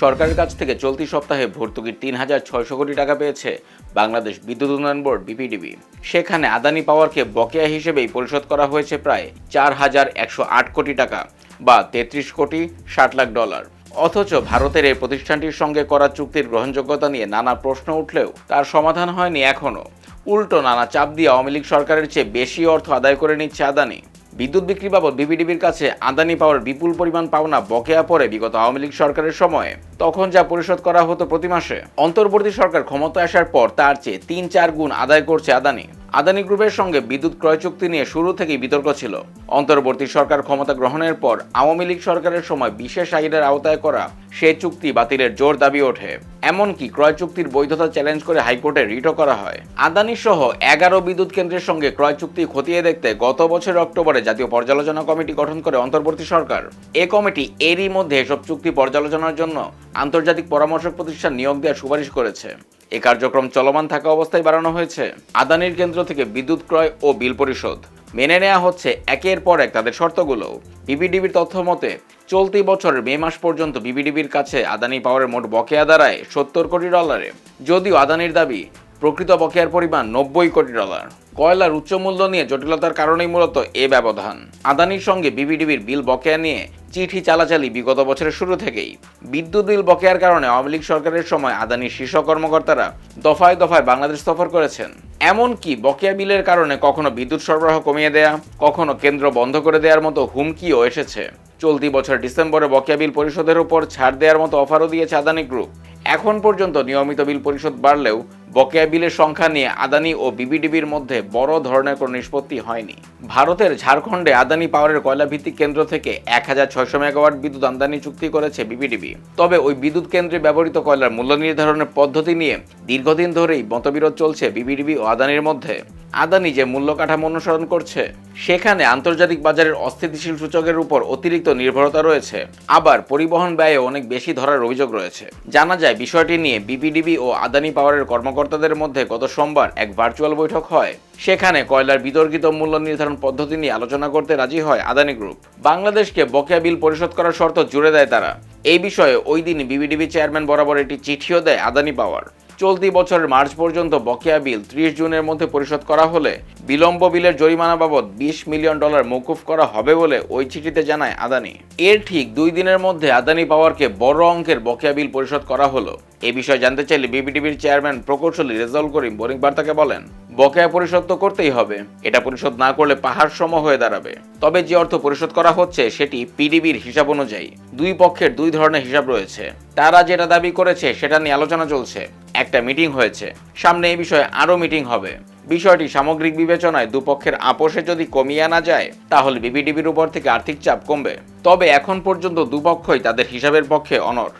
সরকারের কাছ থেকে চলতি সপ্তাহে ভর্তুকির তিন হাজার ছয়শো কোটি টাকা পেয়েছে বাংলাদেশ বিদ্যুৎ উন্নয়ন বোর্ড, বিপিডিবি। সেখানে আদানি পাওয়ারকে বকেয়া হিসেবেই পরিশোধ করা হয়েছে প্রায় চার হাজার একশো আট কোটি টাকা বা তেত্রিশ কোটি ষাট লাখ ডলার। অথচ ভারতের এই প্রতিষ্ঠানটির সঙ্গে করা চুক্তির গ্রহণযোগ্যতা নিয়ে নানা প্রশ্ন উঠলেও তার সমাধান হয়নি এখনও। উল্টো নানা চাপ দিয়ে আওয়ামী লীগ সরকারের চেয়ে বেশি অর্থ আদায় করে নিচ্ছে আদানি। বিদ্যুৎ বিক্রি বাবদ বিপিডিবির কাছে আদানি পাওয়ার বিপুল পরিমাণ পাওনা বকেয়া পড়ে বিগত আওয়ামী লীগ সরকারের সময়ে। তখন যা পরিশোধ করা হতো প্রতি মাসে। অন্তর্বর্তী সরকার ক্ষমতা আসার পর তার চেয়ে তিন চার গুণ আদায় করছে আদানি। আদানি গ্রুপের সঙ্গে বিদ্যুৎ ক্রয় চুক্তি নিয়ে শুরু থেকেই বিতর্ক ছিল। অন্তর্বর্তী সরকার ক্ষমতা গ্রহণের পর আওয়ামী লীগ সরকারের সময় বিশেষ আইনের আওতায় করা সে চুক্তি বাতিলের জোর দাবি ওঠে। এমনকি ক্রয় চুক্তির বৈধতা চ্যালেঞ্জ করে হাইকোর্টে রিটও করা হয়। আদানি সহ এগারো বিদ্যুৎ কেন্দ্রের সঙ্গে ক্রয় চুক্তি খতিয়ে দেখতে গত বছর অক্টোবরে জাতীয় পর্যালোচনা কমিটি গঠন করে অন্তর্বর্তী সরকার। এ কমিটি এরই মধ্যে এসব চুক্তি পর্যালোচনার জন্য আন্তর্জাতিক পরামর্শক প্রতিষ্ঠান নিয়োগ দেওয়ার সুপারিশ করেছে। এ কার্যক্রম চলমান থাকা অবস্থায় বাড়ানো হয়েছে। আদানির কেন্দ্র থেকে বিদ্যুৎ ক্রয় ও বিল পরিশোধ। মেনে নেওয়া হচ্ছে একের পর এক তাদের শর্তগুলো। বিবিডিবির তথ্য মতে, চলতি বছরের মে মাস পর্যন্ত বিবিডিবির কাছে আদানি পাওয়ারের মোট বকেয়া দাঁড়ায় সত্তর কোটি ডলারে। যদিও আদানির দাবি প্রকৃত বকেয়ার পরিমাণ নব্বই কোটি ডলার। কয়লার উচ্চ মূল্য নিয়ে জটিলতার কারণেই মূলত এ ব্যবধান। আদানির সঙ্গে বিবিডিবির বিল বকেয়া নিয়ে চিঠি চালাচালি বিগত বছরের শুরু থেকেই। বিদ্যুৎ বিল বকেয়ার কারণে আওয়ামী লীগ সরকারের সময় আদানির শীর্ষ কর্মকর্তারা দফায় দফায় বাংলাদেশ সফর করেছেন। এমনকি বকেয়া বিলের কারণে কখনো বিদ্যুৎ সরবরাহ কমিয়ে দেয়া, কখনো কেন্দ্র বন্ধ করে দেওয়ার মতো হুমকিও এসেছে। চলতি বছর ডিসেম্বরে বকেয়া বিল পরিশোধের উপর ছাড় দেওয়ার মতো অফারও দিয়েছে আদানি গ্রুপ। এখন পর্যন্ত নিয়মিত বিল পরিশোধ বাড়লেও বকেয়া বিলের সংখ্যা নিয়ে আদানি ও বিবিডিবির মধ্যে বড় ধরনের কোনো নিষ্পত্তি হয়নি। ভারতের ঝাড়খণ্ডে আদানি পাওয়ারের কয়লা ভিত্তিক কেন্দ্র থেকে এক হাজার ছয়শো মেগাওয়াট বিদ্যুৎ আমদানি চুক্তি করেছে বিবিডিবি তবে ওই বিদ্যুৎ কেন্দ্রে ব্যবহৃত কয়লার মূল্য নির্ধারণের পদ্ধতি নিয়ে দীর্ঘদিন ধরেই মতবিরোধ চলছে বিবিডিবি ও আদানির মধ্যে। আদানি যে মূল্য কাঠামো অনুসরণ করছে, সেখানে আন্তর্জাতিক বাজারের অস্থিতিশীল সূচকের উপর অতিরিক্ত নির্ভরতা রয়েছে। আবার পরিবহন ব্যয়ে অনেক বেশি ধরার অভিযোগ রয়েছে। জানা যায়, বিষয়টি নিয়ে বিপিডিবি ও আদানি পাওয়ারের কর্মকর্তাদের মধ্যে গত সোমবার এক ভার্চুয়াল বৈঠক হয়। সেখানে কয়লার বিতর্কিত মূল্য নির্ধারণ পদ্ধতি নিয়ে আলোচনা করতে রাজি হয় আদানি গ্রুপ। বাংলাদেশকে বকেয়া বিল পরিশোধ করার শর্ত জুড়ে দেয় তারা। এই বিষয়ে ওই দিন বিবিডিবি চেয়ারম্যান বরাবর একটি চিঠিও দেয় আদানি পাওয়ার। চলতি বছরের মার্চ পর্যন্ত বকেয়া বিল ত্রিশ জুনের মধ্যে পরিশোধ করা হলে বিলম্ব বিলের জরিমানা বাবদ বিশ মিলিয়ন ডলার মৌকুফ করা হবে বলে ওই চিঠিতে জানায় আদানি। এর ঠিক দুই দিনের মধ্যে আদানি পাওয়ারকে বড় অঙ্কের বকেয়া বিল পরিশোধ করা হলো। এ বিষয়ে জানতে চাইলে বিবিটিভির চেয়ারম্যান প্রকৌশলী রেজাউল করিম বোরিং বার্তাকে বলেন। বকেয়া পরিশোধ তো করতেই হবে। এটা পরিশোধ না করলে পাহাড় সম হয়ে দাঁড়াবে। তবে যে অর্থ পরিশোধ করা হচ্ছে, সেটি পিডিবির হিসাব অনুযায়ী। দুই পক্ষের দুই ধরনের হিসাব রয়েছে। তারা যেটা দাবি করেছে, সেটা নিয়ে আলোচনা চলছে। একটা মিটিং হয়েছে। সামনে এই বিষয়ে আরও মিটিং হবে। বিষয়টি সামগ্রিক বিবেচনায় দুপক্ষের আপোষে যদি কমিয়ে আনা যায়, তাহলে বিবিডিবির উপর থেকে আর্থিক চাপ কমবে। তবে এখন পর্যন্ত দুপক্ষই তাদের হিসাবের পক্ষে অনড়